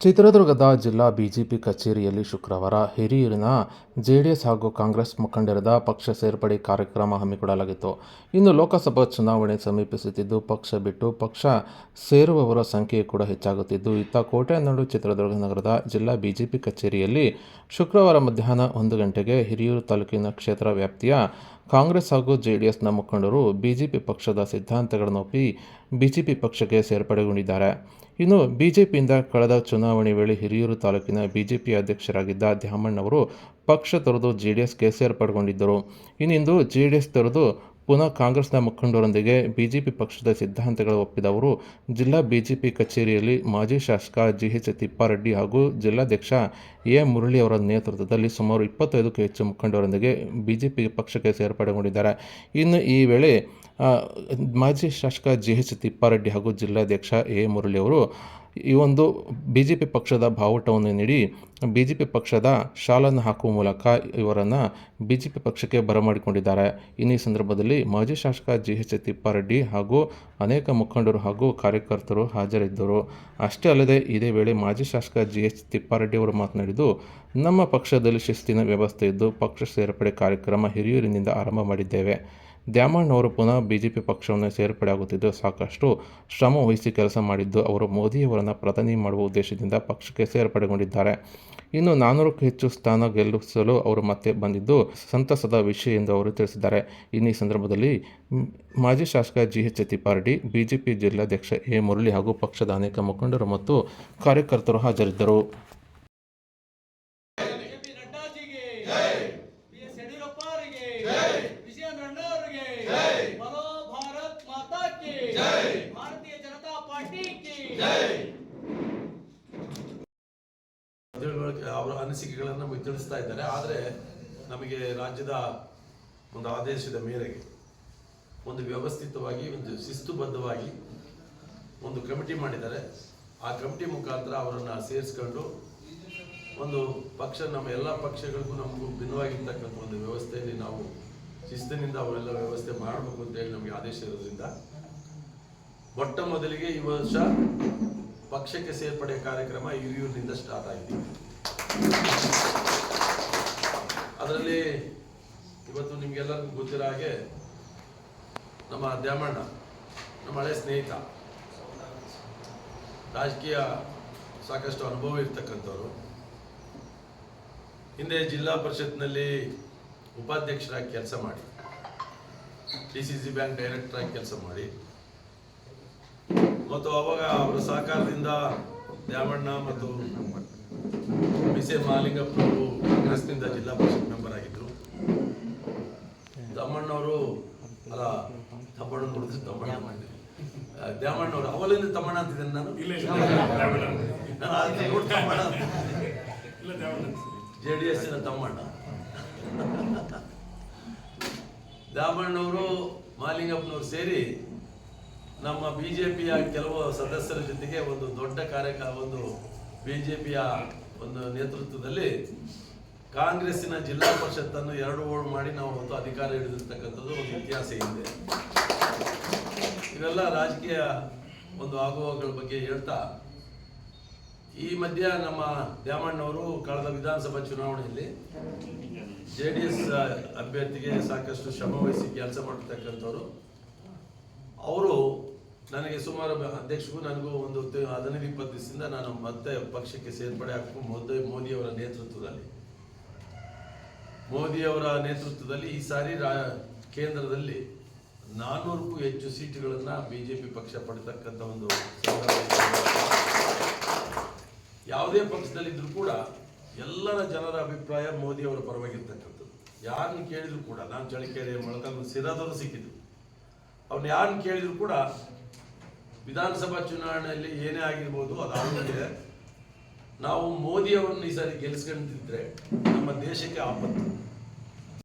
ಚಿತ್ರದುರ್ಗದ ಜಿಲ್ಲಾ ಬಿಜೆಪಿ ಕಚೇರಿಯಲ್ಲಿ ಶುಕ್ರವಾರ ಹಿರಿಯೂರಿನ ಜೆಡಿಎಸ್ ಹಾಗೂ ಕಾಂಗ್ರೆಸ್ ಮುಖಂಡರದ ಪಕ್ಷ ಸೇರ್ಪಡೆ ಕಾರ್ಯಕ್ರಮ ಹಮ್ಮಿಕೊಳ್ಳಲಾಗಿತ್ತು. ಇನ್ನು ಲೋಕಸಭಾ ಚುನಾವಣೆ ಸಮೀಪಿಸುತ್ತಿದ್ದು, ಪಕ್ಷ ಬಿಟ್ಟು ಪಕ್ಷ ಸೇರುವವರ ಸಂಖ್ಯೆ ಕೂಡ ಹೆಚ್ಚಾಗುತ್ತಿದ್ದು, ಇತ್ತ ಕೋಟೆನಾಡು ಚಿತ್ರದುರ್ಗ ನಗರದ ಜಿಲ್ಲಾ ಬಿಜೆಪಿ ಕಚೇರಿಯಲ್ಲಿ ಶುಕ್ರವಾರ ಮಧ್ಯಾಹ್ನ ಒಂದು ಗಂಟೆಗೆ ಹಿರಿಯೂರು ತಾಲೂಕಿನ ಕ್ಷೇತ್ರ ವ್ಯಾಪ್ತಿಯ ಕಾಂಗ್ರೆಸ್ ಹಾಗೂ ಜೆಡಿಎಸ್ನ ಮುಖಂಡರು ಬಿಜೆಪಿ ಪಕ್ಷದ ಸಿದ್ಧಾಂತಗಳನ್ನು ಒಪ್ಪಿ ಬಿಜೆಪಿ ಪಕ್ಷಕ್ಕೆ ಸೇರ್ಪಡೆಗೊಂಡಿದ್ದಾರೆ. ಇನ್ನು ಬಿಜೆಪಿಯಿಂದ ಕಳೆದ ಚುನಾವಣೆ ವೇಳೆ ಹಿರಿಯೂರು ತಾಲೂಕಿನ ಬಿಜೆಪಿ ಅಧ್ಯಕ್ಷರಾಗಿದ್ದ ದ್ಯಾಮಣ್ಣವರು ಪಕ್ಷ ತೊರೆದು ಜೆಡಿಎಸ್ಗೆ ಸೇರ್ಪಡೆಗೊಂಡಿದ್ದರು. ಇನ್ನಿಂದು ಜೆಡಿಎಸ್ ತೊರೆದು ಪುನಃ ಕಾಂಗ್ರೆಸ್ನ ಮುಖಂಡರೊಂದಿಗೆ ಬಿಜೆಪಿ ಪಕ್ಷದ ಸಿದ್ಧಾಂತಗಳು ಒಪ್ಪಿದವರು ಜಿಲ್ಲಾ ಬಿಜೆಪಿ ಕಚೇರಿಯಲ್ಲಿ ಮಾಜಿ ಶಾಸಕ ಜಿಎಚ್ ತಿಪ್ಪಾರೆಡ್ಡಿ ಹಾಗೂ ಜಿಲ್ಲಾಧ್ಯಕ್ಷ ಎ ಮುರಳಿ ಅವರ ನೇತೃತ್ವದಲ್ಲಿ ಸುಮಾರು ಇಪ್ಪತ್ತೈದಕ್ಕೂ ಹೆಚ್ಚು ಮುಖಂಡರೊಂದಿಗೆ ಬಿಜೆಪಿ ಪಕ್ಷಕ್ಕೆ ಸೇರ್ಪಡೆಗೊಂಡಿದ್ದಾರೆ. ಇನ್ನು ಈ ವೇಳೆ ಮಾಜಿ ಶಾಸಕ ಜಿ ಎಚ್ ತಿಪ್ಪಾರೆಡ್ಡಿ ಹಾಗೂ ಜಿಲ್ಲಾಧ್ಯಕ್ಷ ಎ ಮುರಳಿ ಅವರು ಈ ಒಂದು ಬಿ ಜೆ ಪಿ ಪಕ್ಷದ ಬಾವುಟವನ್ನು ನೀಡಿ ಬಿ ಜೆ ಪಿ ಪಕ್ಷದ ಶಾಲನ್ನು ಹಾಕುವ ಮೂಲಕ ಇವರನ್ನು ಬಿ ಜೆ ಪಿ ಪಕ್ಷಕ್ಕೆ ಬರಮಾಡಿಕೊಂಡಿದ್ದಾರೆ. ಇನ್ನು ಸಂದರ್ಭದಲ್ಲಿ ಮಾಜಿ ಶಾಸಕ ಜಿ ಎಚ್ ತಿಪ್ಪಾರೆಡ್ಡಿ ಹಾಗೂ ಅನೇಕ ಮುಖಂಡರು ಹಾಗೂ ಕಾರ್ಯಕರ್ತರು ಹಾಜರಿದ್ದರು. ಅಷ್ಟೇ ಅಲ್ಲದೆ ಇದೇ ವೇಳೆ ಮಾಜಿ ಶಾಸಕ ಜಿ ಎಚ್ ತಿಪ್ಪಾರೆಡ್ಡಿ ಅವರು ಮಾತನಾಡಿದ್ದು, ನಮ್ಮ ಪಕ್ಷದಲ್ಲಿ ಶಿಸ್ತಿನ ವ್ಯವಸ್ಥೆ ಇದ್ದು ಪಕ್ಷ ಸೇರ್ಪಡೆ ಕಾರ್ಯಕ್ರಮ ಹಿರಿಯೂರಿನಿಂದ ಆರಂಭ ಮಾಡಿದ್ದೇವೆ. ದ್ಯಾಮಣ್ಣವರು ಪುನಃ ಬಿಜೆಪಿ ಪಕ್ಷವನ್ನು ಸೇರ್ಪಡೆಯಾಗುತ್ತಿದ್ದು ಸಾಕಷ್ಟು ಶ್ರಮ ವಹಿಸಿ ಕೆಲಸ ಮಾಡಿದ್ದು ಅವರು ಮೋದಿಯವರನ್ನು ಪ್ರಧಾನಿ ಮಾಡುವ ಉದ್ದೇಶದಿಂದ ಪಕ್ಷಕ್ಕೆ ಸೇರ್ಪಡೆಗೊಂಡಿದ್ದಾರೆ. ಇನ್ನು ನಾನ್ನೂರಕ್ಕೂ ಹೆಚ್ಚು ಸ್ಥಾನ ಗೆಲ್ಲಿಸಲು ಅವರು ಮತ್ತೆ ಬಂದಿದ್ದು ಸಂತಸದ ವಿಷಯ ಎಂದು ಅವರು ತಿಳಿಸಿದ್ದಾರೆ. ಇನ್ನೀ ಸಂದರ್ಭದಲ್ಲಿ ಮಾಜಿ ಶಾಸಕ ಜಿ ಎಚ್ ತಿಪ್ಪಾರೆಡ್ಡಿ, ಬಿಜೆಪಿ ಜಿಲ್ಲಾಧ್ಯಕ್ಷ ಎ ಮುರಳಿ ಹಾಗೂ ಪಕ್ಷದ ಅನೇಕ ಮುಖಂಡರು ಮತ್ತು ಕಾರ್ಯಕರ್ತರು ಹಾಜರಿದ್ದರು. ತಿಳುವಳಿಕೆ ಅವರ ಅನಿಸಿಕೆಗಳನ್ನು ನಮಗೆ ಇದ್ದಾರೆ. ಆದರೆ ನಮಗೆ ರಾಜ್ಯದ ಒಂದು ಆದೇಶದ ಮೇರೆಗೆ ಒಂದು ವ್ಯವಸ್ಥಿತವಾಗಿ, ಒಂದು ಶಿಸ್ತುಬದ್ಧವಾಗಿ ಒಂದು ಕಮಿಟಿ ಮಾಡಿದ್ದಾರೆ. ಆ ಕಮಿಟಿ ಮುಖಾಂತರ ಅವರನ್ನು ಸೇರಿಸ್ಕೊಂಡು ಒಂದು ಪಕ್ಷ, ನಮ್ಮ ಎಲ್ಲ ಪಕ್ಷಗಳಿಗೂ ನಮಗೂ ಭಿನ್ನವಾಗಿರ್ತಕ್ಕಂಥ ಒಂದು ವ್ಯವಸ್ಥೆಯಲ್ಲಿ ನಾವು ಶಿಸ್ತಿನಿಂದ ಅವರೆಲ್ಲ ವ್ಯವಸ್ಥೆ ಮಾಡಬೇಕು ಅಂತೇಳಿ ನಮಗೆ ಆದೇಶ ಇರೋದ್ರಿಂದ, ಮೊಟ್ಟ ಮೊದಲಿಗೆ ಈ ವರ್ಷ ಪಕ್ಷಕ್ಕೆ ಸೇರ್ಪಡೆ ಕಾರ್ಯಕ್ರಮ ಹಿರಿಯೂರಿನಿಂದ ಸ್ಟಾರ್ಟ್ ಆಗಿದೆ ಅದರಲ್ಲಿ ಇವತ್ತು ನಿಮಗೆಲ್ಲರಿಗೂ ಗೊತ್ತಿರೋ ಹಾಗೆ ನಮ್ಮ ದ್ಯಾಮಣ್ಣ, ನಮ್ಮ ಹಳೆ ಸ್ನೇಹಿತ, ರಾಜಕೀಯ ಸಾಕಷ್ಟು ಅನುಭವ ಇರ್ತಕ್ಕಂಥವ್ರು. ಹಿಂದೆ ಜಿಲ್ಲಾ ಪರಿಷತ್ನಲ್ಲಿ ಉಪಾಧ್ಯಕ್ಷರಾಗಿ ಕೆಲಸ ಮಾಡಿ, ಡಿ ಸಿ ಸಿ ಬ್ಯಾಂಕ್ ಡೈರೆಕ್ಟರಾಗಿ ಕೆಲಸ ಮಾಡಿ ಮತ್ತು ಅವಾಗ ಅವರ ಸಹಕಾರದಿಂದ ದ್ಯಾಮಣ್ಣ ಮತ್ತು ಬಿಸೆ ಮಹಾಲಿಂಗಪ್ಪ ಅವರು ಕಾಂಗ್ರೆಸ್ನಿಂದ ಜಿಲ್ಲಾ ಪರಿಷತ್ ಮೆಂಬರ್ ಆಗಿದ್ದರು ತಮ್ಮಣ್ಣವರು ಅಲ್ಲ ತಮ್ಮಣ್ಣ ನೋಡಿದ್ರೆ ತಮ್ಮಣ್ಣ ಮಾಡಿದ್ವಿ ದ್ಯಾಮಣ್ಣವರು ಅವಲಿಂದ ತಮ್ಮಣ್ಣ ಅಂತಿದ್ದೇನೆ ನಾನು. ನಾನು ತಮ್ಮಣ್ಣ ಜೆ ಡಿ ಎಸ್ಸಿನ ತಮ್ಮಣ್ಣ. ದ್ಯಾಮಣ್ಣವರು ಮಹಾಲಿಂಗಪ್ಪನವರು ಸೇರಿ ನಮ್ಮ ಬಿಜೆಪಿಯ ಕೆಲವು ಸದಸ್ಯರ ಜೊತೆಗೆ ಒಂದು ದೊಡ್ಡ ಕಾರ್ಯ ಒಂದು ಬಿಜೆಪಿಯ ಒಂದು ನೇತೃತ್ವದಲ್ಲಿ ಕಾಂಗ್ರೆಸ್ಸಿನ ಜಿಲ್ಲಾ ಪರಿಷತ್ತನ್ನು ಎರಡು ಓಡ್ ಮಾಡಿ ನಾವು ಒಂದು ಅಧಿಕಾರ ಹಿಡಿದಿರ್ತಕ್ಕಂಥದ್ದು ಒಂದು ಇತಿಹಾಸ ಇದೆ. ಇವೆಲ್ಲ ರಾಜಕೀಯ ಒಂದು ಆಗುವಗಳ ಬಗ್ಗೆ ಹೇಳ್ತಾ, ಈ ಮಧ್ಯ ನಮ್ಮ ದ್ಯಾಮಣ್ಣವರು ಕಳೆದ ವಿಧಾನಸಭಾ ಚುನಾವಣೆಯಲ್ಲಿ ಜೆ ಡಿ ಎಸ್ ಅಭ್ಯರ್ಥಿಗೆ ಸಾಕಷ್ಟು ಶ್ರಮ ವಹಿಸಿ ಕೆಲಸ ಮಾಡಿರ್ತಕ್ಕಂಥವ್ರು ಅವರು ನನಗೆ ಸುಮಾರು ಅಧ್ಯಕ್ಷಗೂ ನನಗೂ ಒಂದು ಹದಿನೈದು, ಇಪ್ಪತ್ತು ದಿವಸದಿಂದ ನಾನು ಮತ್ತೆ ಪಕ್ಷಕ್ಕೆ ಸೇರ್ಪಡೆ ಹಾಕಬೇಕು ಮೋದಿ, ಮೋದಿಯವರ ನೇತೃತ್ವದಲ್ಲಿ. ಮೋದಿಯವರ ನೇತೃತ್ವದಲ್ಲಿ ಈ ಸಾರಿ ರಾ ಕೇಂದ್ರದಲ್ಲಿ ನಾನ್ನೂರಕ್ಕೂ ಹೆಚ್ಚು ಸೀಟುಗಳನ್ನು ಬಿಜೆಪಿ ಪಕ್ಷ ಪಡೆತಕ್ಕಂಥ ಒಂದು. ಯಾವುದೇ ಪಕ್ಷದಲ್ಲಿದ್ದರೂ ಕೂಡ ಎಲ್ಲರ ಜನರ ಅಭಿಪ್ರಾಯ ಮೋದಿಯವರ ಪರವಾಗಿರ್ತಕ್ಕಂಥದ್ದು. ಯಾರನ್ನು ಕೇಳಿದ್ರು ಕೂಡ, ನಾನು ಚಳಿಕೆರೆ ಮೊಳಕಾಲ್ಮೂರು, ಸಿರಾದವರು ಸಿಕ್ಕಿದ್ರು. ಅವ್ರನ್ನ ಯಾರನ್ನು ಕೇಳಿದ್ರು ಕೂಡ ವಿಧಾನಸಭಾ ಚುನಾವಣೆಯಲ್ಲಿ ಏನೇ ಆಗಿರ್ಬೋದು ಅದಾಗಿದೆ ನಾವು ಮೋದಿಯವರನ್ನು ಈ ಸಾರಿ ಗೆಲ್ಸ್ಕೊಂತಿದ್ರೆ ನಮ್ಮ ದೇಶಕ್ಕೆ ಆಪತ್ತು.